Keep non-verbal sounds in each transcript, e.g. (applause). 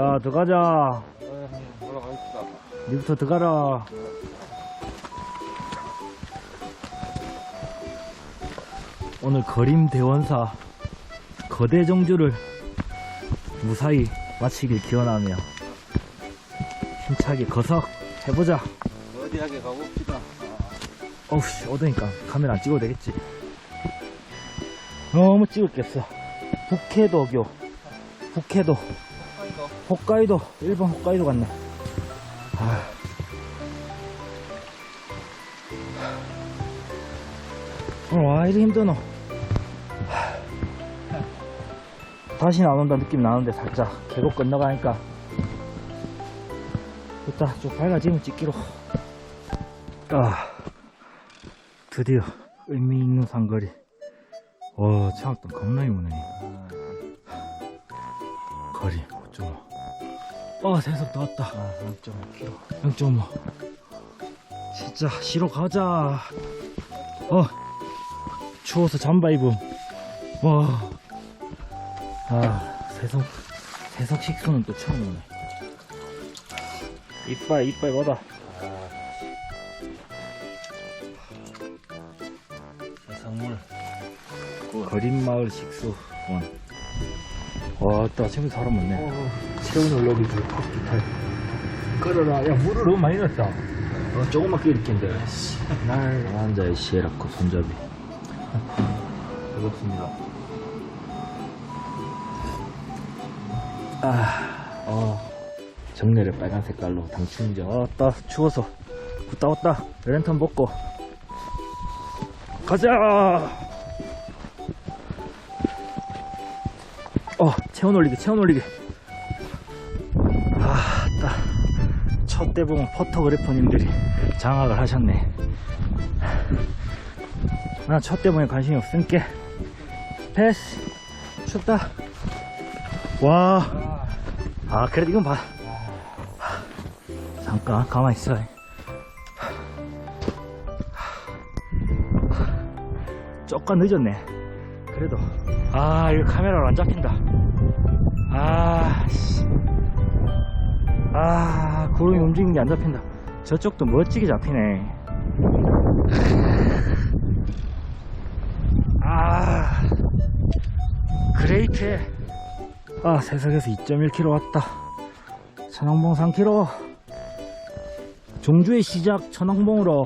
자, 들어가자. 니부터 들어가라. 오늘 거림 대원사 거대 정주를 무사히 마치길 기원하며 힘차게 거석 해보자. 어디하게 가봅시다. 어우 씨, 어두니까 카메라 안 찍어도 되겠지. 너무 찍을 게 없어. 북해도교. 북해도. 아, 홋카이도. 일본 홋카이도 갔네. 아. 오늘 와, 이리 힘드노. 다시 안 온다 느낌 나는데 살짝 계곡 건너가니까 좋다 좀 밝아지면 찍기로 아 드디어 의미 있는 상거리 와 차악도 겁나 이무네 거리 5.5어 세석 나왔다 아, 0.5km. 0.5 진짜 시로 가자 어 추워서 잠바 입음 와 아, 세석, 세석 식수는 또 처음이네. 이빨, 이빨 받아. 해산물. 거린마을 식수, 원. 와, 또 아침에 사람 많네. 새우 놀러기 줄 컵기탈. 끌어라. 야, 물을 너무 많이 넣었다. 어, 조금만 낀데. 날, 환자의 시에라코 손잡이. 즐겁습니다. 아, 어. 정례를 빨간 색깔로 당충전. 어, 따, 추워서. 굿다 왔다. 랜턴 먹고. 가자! 어, 체온 올리기, 체온 올리기. 아, 따. 첫 대봉 포토그래퍼님들이 장악을 하셨네. 난첫 대봉에 관심이 없으니까. 패스. 춥다. 와. 아 그래도 이건 봐 잠깐 가만히 있어 조금 늦었네 그래도 아 이거 카메라로 안 잡힌다 아씨 아 구름이 움직이는 게 안 잡힌다 저쪽도 멋지게 잡히네 아 그레이트 아, 세석에서 2.1km 왔다. 천왕봉 3km. 종주의 시작 천왕봉으로.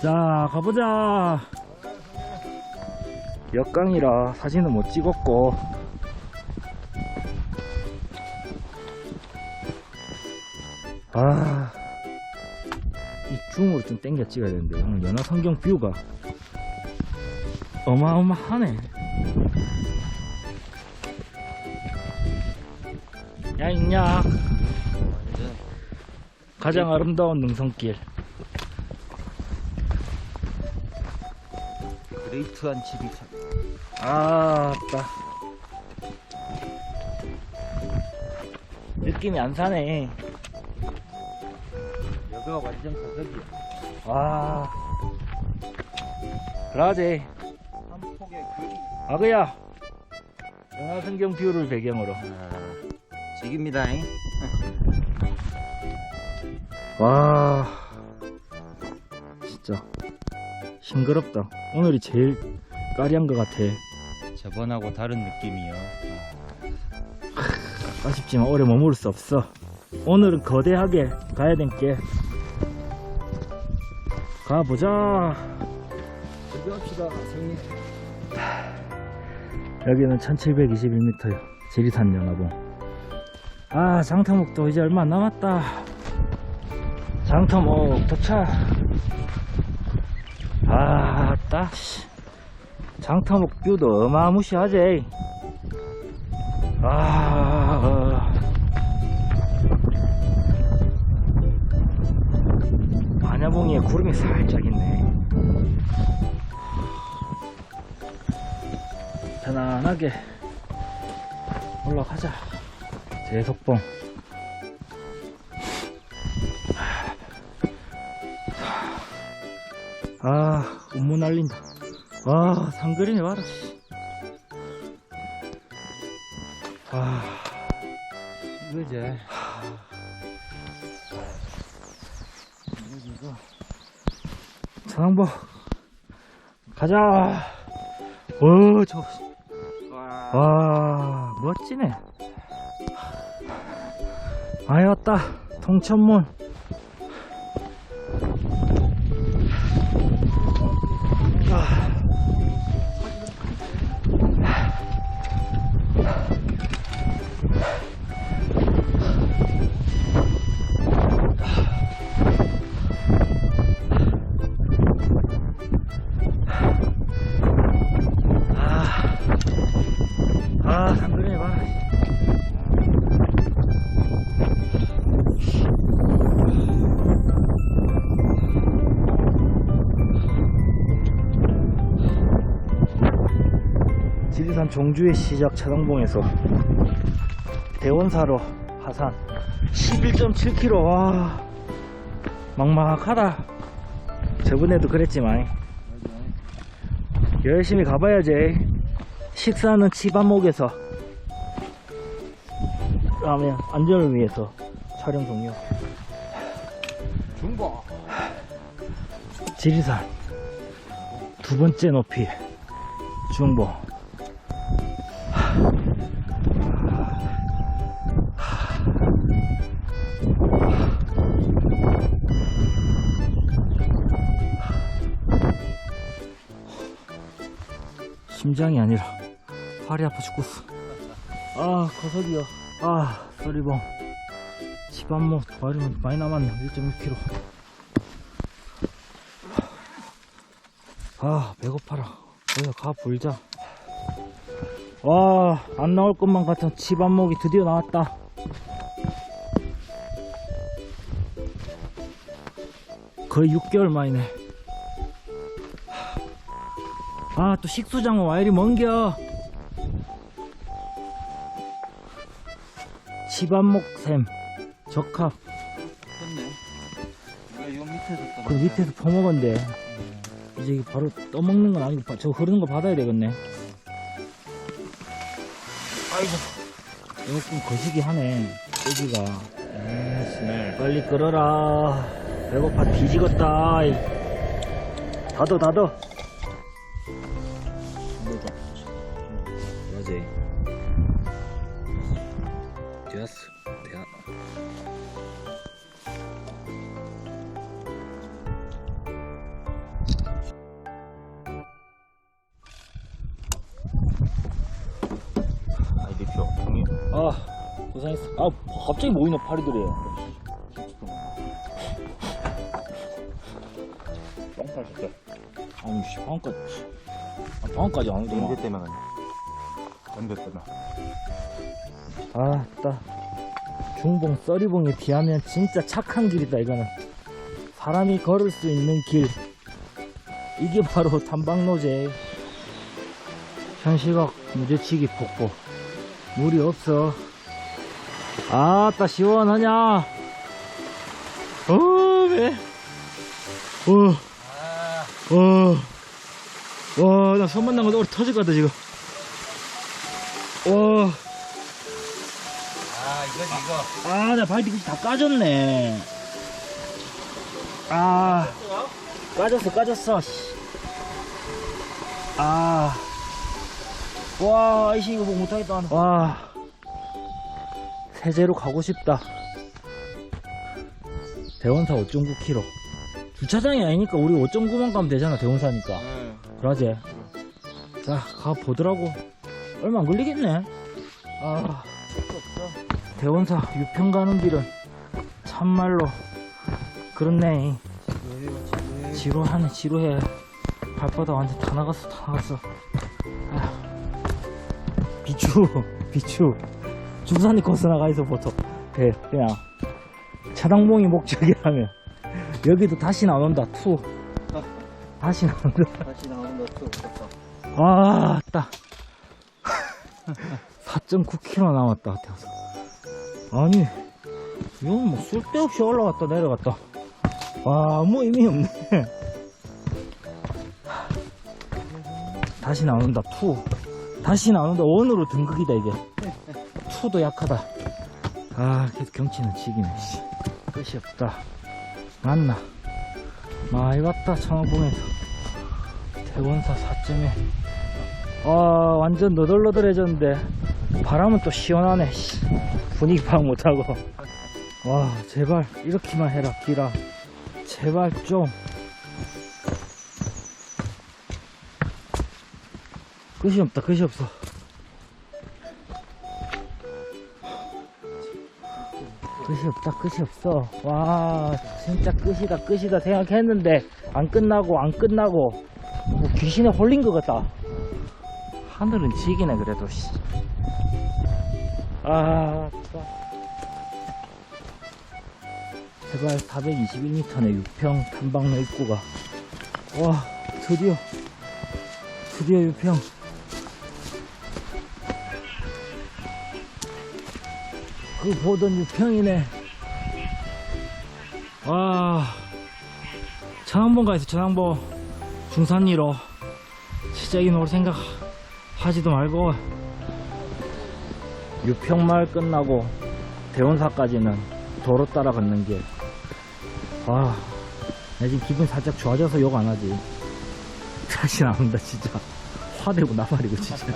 자, 가보자. 역강이라 사진은 못 찍었고. 아, 이 줌으로 좀 땡겨 찍어야 되는데, 오늘 연화 성경 뷰가 어마어마하네. 야 있냐 가장 아름다운 능선길 그레이트한 집이 참. 아따 느낌이 안 사네 여기가 완전 가격이야. 와 그러지 한 폭의 그. 아그야 연화성경 뷰를 배경으로 아, 지깁니다. 잉? 와 진짜 싱그럽다 오늘이 제일 까리한 것 같아 저번하고 다른 느낌이요. 아쉽지만 오래 머무를 수 없어. 오늘은 거대하게 가야 된게 가보자. 준비합시다, 선생님. 여기는 1721m요. 지리산 연화봉. 아, 장터목도 이제 얼마 안 남았다. 장터목 도착. 아, 따, 씨. 장터목 뷰도 어마무시하지. 아, 어. 반야봉이에 구름이 살짝 있네. 편안하게 올라가자. 제석봉. 아, 운무 날린다. 와, 상그림이 와라, 씨. 아, 이거지. 차상보 가자. 오, 저, 와. 와, 멋지네. 아이 왔다. 동천문. 지리산 종주의 시작 차당봉에서 대원사로 하산. 11.7km 와 막막하다. 저번에도 그랬지만. 열심히 가봐야지. 식사는 치반목에서. 라면 안전을 위해서 촬영 종료. 중보. 지리산. 두 번째 높이. 중보 심장이 아니라 팔이 아파 죽겠어. 아 거석이요. 아 쏘리봉. 집안목 버리면 많이 남았네. 1.6kg 아 배고파라. 여기 가 불자. 와 안 나올 것만 같은 집안목이 드디어 나왔다. 거의 6개월 만이네 아 또 식수장은 와 이리 먼겨. 집안목샘 적합. 그 밑에서 퍼먹었는데. 이제 이게 바로 떠먹는 건 아니고 바- 저 흐르는 거 받아야 되겠네. 아이고. 조금 거시기 하네 여기가. 에이씨, 빨리 끌어라. 배고파 뒤지겠다. 이. 닫어 닫어 고생했어. 아 갑자기 모이노 파리들이. 똥팔 진짜. 아니 씨 방금까지. 아, 방금까지 안 오더만 언제 가냐? 언제 때문에? 아따 중봉 써리봉에 비하면 진짜 착한 길이다 이거는. 사람이 걸을 수 있는 길. 이게 바로 탐방로제. 현시각 무제치기 폭포. 물이 없어 아따 시원하냐 어배 어어와나 손만 난거 오래 터질 것 같다 지금 와 아 이거지 이거. 아, 나 발뒤꿈치 다 까졌네. 아, 까졌어, 까졌어. 씨. 아, 와, 이씨 이거 뭐 못하겠다. 와, 세제로 가고 싶다. 대원사 5.9km. 주차장이 아니니까 우리 5.9만 가면 되잖아, 대원사니까. 응. 그러지. 자, 가 보더라고. 얼마 안 걸리겠네. 아. 대원사 유평 가는 길은 참말로 그렇네 지루하네 지루해 발바닥 완전 다 나갔어 다 나갔어 아, 비추 비추 중산이 코스 나가 있어 보통 네, 그냥 차당봉이 목적이라면 여기도 다시 나온다 투 다시 나온다 다시 거 없었어. 아, 딱. (laughs) 4.9km 남았다, 같아서. 아니, 이건 뭐 쓸데없이 올라갔다 내려갔다. 와, 아무 의미 없네. 다시 나온다, 투. 다시 나온다, 원으로 등극이다, 이게. 2도 약하다. 아, 계속 경치는 지기네, 씨. 끝이 없다. 맞나? 많이 왔다, 천왕봉에서. 대원사 4점에. 아, 완전 너덜너덜해졌는데. 바람은 또 시원하네, 씨. 분위기 파악 못하고. 와, 제발, 이렇게만 해라, 기라. 제발 좀. 끝이 없다, 끝이 없어. 끝이 없다, 끝이 없어. 와, 진짜 끝이다, 끝이다 생각했는데, 안 끝나고, 안 끝나고, 뭐 귀신에 홀린 것 같다. 하늘은 지기네, 그래도, 씨. 아. 제발 421m네 6평 탐방로 입구가. 와, 드디어, 드디어 6평. 그 보던 6평이네. 와, 천왕봉 가있어, 천왕봉. 중산리로. 진짜 이놀 생각 하지도 말고. 6평마을 끝나고 대원사까지는 도로 따라 걷는 길. 와, 나 지금 기분 살짝 좋아져서 욕 안 하지. (laughs) 다시 나온다, 진짜. 화내고 나발이고, 진짜.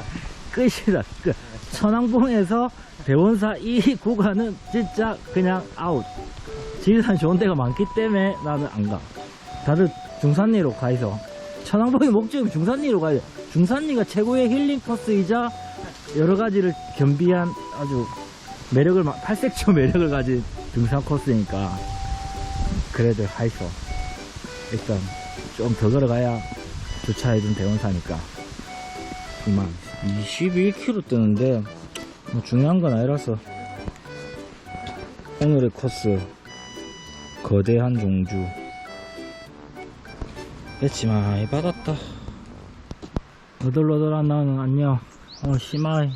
끝이다, 끝. 천왕봉에서 대원사 이 구간은 진짜 그냥 아웃. 지리산 좋은 데가 많기 때문에 나는 안 가. 다들 중산리로 가 있어. 천왕봉의 목적이 중산리로 가야 돼. 중산리가 최고의 힐링 코스이자 여러 가지를 겸비한 아주 매력을, 마- 팔색조 (laughs) 매력을 가진 등산 코스니까. 그래도 가 있어. 일단 좀 더 걸어가야 주차해둔 대원사니까. 이만 21km 뜨는데 뭐 중요한 건 아니라서 오늘의 코스 거대한 종주. 배치 많이 받았다. 너덜너덜한 나는 안녕. 오늘 심하이